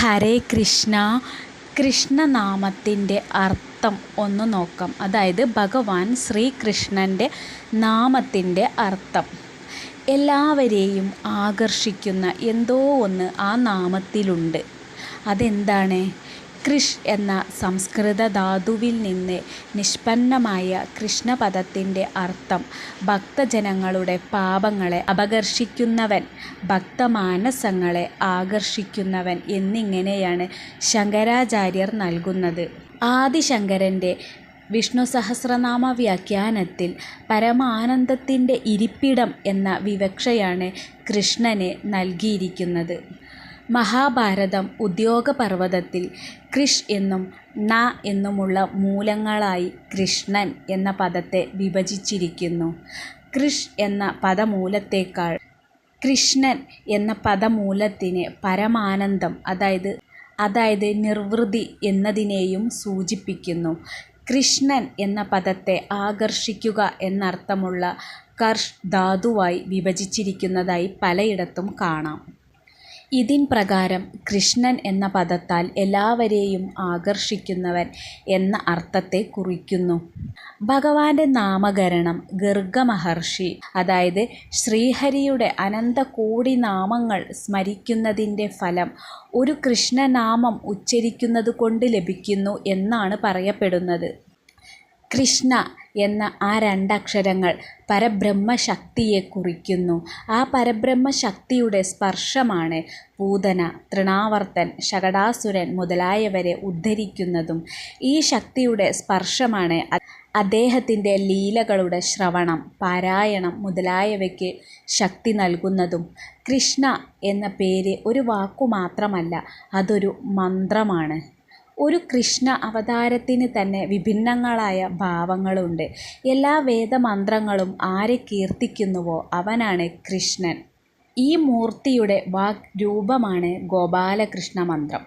ഹരേ കൃഷ്ണ. കൃഷ്ണനാമത്തിന്റെ അർത്ഥം ഒന്ന് നോക്കാം. അതായത് ഭഗവാൻ ശ്രീകൃഷ്ണന്റെ നാമത്തിന്റെ അർത്ഥം. എല്ലാവരെയും ആകർഷിക്കുന്ന എന്തോ ഒന്ന് ആ നാമത്തിലുണ്ട്. അതെന്താണ്? കൃഷ് എന്ന സംസ്കൃത ധാതുവിൽ നിന്ന് നിഷ്പന്നമായ കൃഷ്ണപദത്തിന്റെ അർത്ഥം ഭക്തജനങ്ങളുടെ പാപങ്ങളെ അപകർഷിക്കുന്നവൻ ഭക്തമാനസങ്ങളെ ആകർഷിക്കുന്നവൻ എന്നിങ്ങനെയാണ് ശങ്കരാചാര്യർ നൽകുന്നത്. ആദിശങ്കരന്റെ വിഷ്ണു സഹസ്രനാമ വ്യാഖ്യാനത്തിൽ പരമാനന്ദത്തിന്റെ ഇരിപ്പിടം എന്ന വിവക്ഷയാണ് കൃഷ്ണന് നൽകിയിരിക്കുന്നത്. മഹാഭാരതം ഉദ്യോഗപർവതത്തിൽ കൃഷ് എന്നും ന എന്നുമുള്ള മൂലങ്ങളായി കൃഷ്ണൻ എന്ന പദത്തെ വിഭജിച്ചിരിക്കുന്നു. കൃഷ് എന്ന പദമൂലത്തേക്കാൾ കൃഷ്ണൻ എന്ന പദമൂലത്തിന് പരമാനന്ദം അതായത് അതായത് നിർവൃതി എന്നതിനെയും സൂചിപ്പിക്കുന്നു. കൃഷ്ണൻ എന്ന പദത്തെ ആകർഷിക്കുക എന്നർത്ഥമുള്ള കർഷ് ധാതുവായി വിഭജിച്ചിരിക്കുന്നതായി പലയിടത്തും കാണാം. ഇതിൻ പ്രകാരം കൃഷ്ണൻ എന്ന പദത്താൽ എല്ലാവരെയും ആകർഷിക്കുന്നവൻ എന്ന അർത്ഥത്തെ കുറിക്കുന്നു. ഭഗവാന്റെ നാമകരണം ഗർഗമഹർഷി അതായത് ശ്രീഹരിയുടെ അനന്തകോടി നാമങ്ങൾ സ്മരിക്കുന്നതിന്റെ ഫലം ഒരു കൃഷ്ണനാമം ഉച്ചരിക്കുന്നത് കൊണ്ട് ലഭിക്കുന്നു എന്നാണ് പറയപ്പെടുന്നത്. കൃഷ്ണ എന്ന ആ രണ്ടക്ഷരങ്ങൾ പരബ്രഹ്മശക്തിയെ കുറിക്കുന്നു. ആ പരബ്രഹ്മശക്തിയുടെ സ്പർശമാണ് പൂതന തൃണാവർത്തൻ ശകടാസുരൻ മുതലായവരെ ഉദ്ധരിക്കുന്നതും. ഈ ശക്തിയുടെ സ്പർശമാണ് അദ്ദേഹത്തിന്റെ ലീലകളുടെ ശ്രവണം പാരായണം മുതലായവയ്ക്ക് ശക്തി നൽകുന്നതും. കൃഷ്ണ എന്ന പേര് ഒരു വാക്കു മാത്രമല്ല അതൊരു മന്ത്രമാണ്. ഒരു കൃഷ്ണ അവതാരത്തിന് തന്നെ വിഭിന്നങ്ങളായ ഭാവങ്ങളുണ്ട്. എല്ലാ വേദമന്ത്രങ്ങളും ആരെ കീർത്തിക്കുന്നുവോ അവനാണ് കൃഷ്ണൻ. ഈ മൂർത്തിയുടെ വാക് രൂപമാണ് ഗോപാലകൃഷ്ണ മന്ത്രം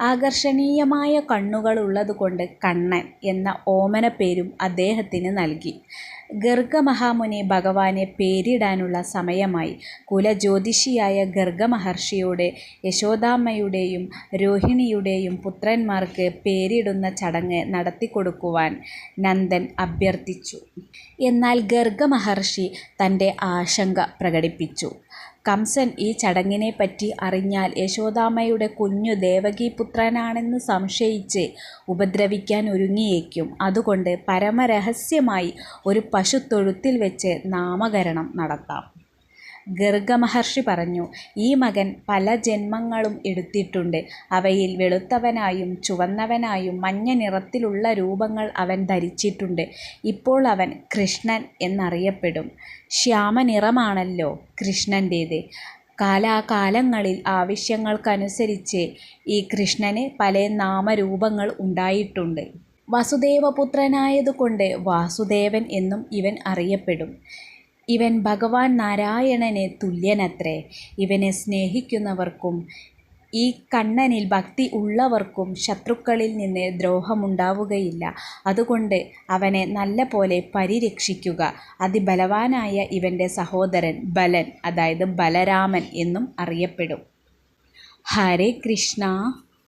ആകർഷണീയമായ കണ്ണുകളുള്ളതുകൊണ്ട് കണ്ണൻ എന്ന ഓമന പേരും അദ്ദേഹത്തിന് നൽകി. ഗർഗമഹാമുനി ഭഗവാനെ പേരിടാനുള്ള സമയമായി. കുലജ്യോതിഷിയായ ഗർഗമഹർഷിയോട് യശോദാമ്മയുടെയും രോഹിണിയുടെയും പുത്രന്മാർക്ക് പേരിടുന്ന ചടങ്ങ് നടത്തിക്കൊടുക്കുവാൻ നന്ദൻ അഭ്യർത്ഥിച്ചു. എന്നാൽ ഗർഗമഹർഷി തന്റെ ആശങ്ക പ്രകടിപ്പിച്ചു. കംസൻ ഈ ചടങ്ങിനെപ്പറ്റി അറിഞ്ഞാൽ യശോദാമയുടെ കുഞ്ഞു ദേവകീപുത്രനാണെന്ന് സംശയിച്ച് ഉപദ്രവിക്കാൻ ഒരുങ്ങിയേക്കും. അതുകൊണ്ട് പരമരഹസ്യമായി ഒരു പശുത്തൊഴുത്തിൽ വെച്ച് നാമകരണം നടത്താം. ഗർഗമഹർഷി പറഞ്ഞു ഈ മകൻ പല ജന്മങ്ങളും എടുത്തിട്ടുണ്ട്. അവയിൽ വെളുത്തവനായും ചുവന്നവനായും മഞ്ഞ നിറത്തിലുള്ള രൂപങ്ങൾ അവൻ ധരിച്ചിട്ടുണ്ട്. ഇപ്പോൾ അവൻ കൃഷ്ണൻ എന്നറിയപ്പെടും. ശ്യാമനിറമാണല്ലോ കൃഷ്ണന്റേത്. കാലാകാലങ്ങളിൽ ആവശ്യങ്ങൾക്കനുസരിച്ച് ഈ കൃഷ്ണന് പല നാമരൂപങ്ങൾ ഉണ്ടായിട്ടുണ്ട്. വസുദേവപുത്രനായതുകൊണ്ട് വാസുദേവൻ എന്നും ഇവൻ അറിയപ്പെടും. ഇവൻ ഭഗവാൻ നാരായണന് തുല്യനത്രേ. ഇവനെ സ്നേഹിക്കുന്നവർക്കും ഈ കണ്ണനിൽ ഭക്തി ഉള്ളവർക്കും ശത്രുക്കളിൽ നിന്ന് ദ്രോഹമുണ്ടാവുകയില്ല. അതുകൊണ്ട് അവനെ നല്ല പോലെ പരിരക്ഷിക്കുക. അതിബലവാനായ ഇവന്റെ സഹോദരൻ ബലൻ അതായത് ബലരാമൻ എന്നും അറിയപ്പെടും. ഹരേ കൃഷ്ണ.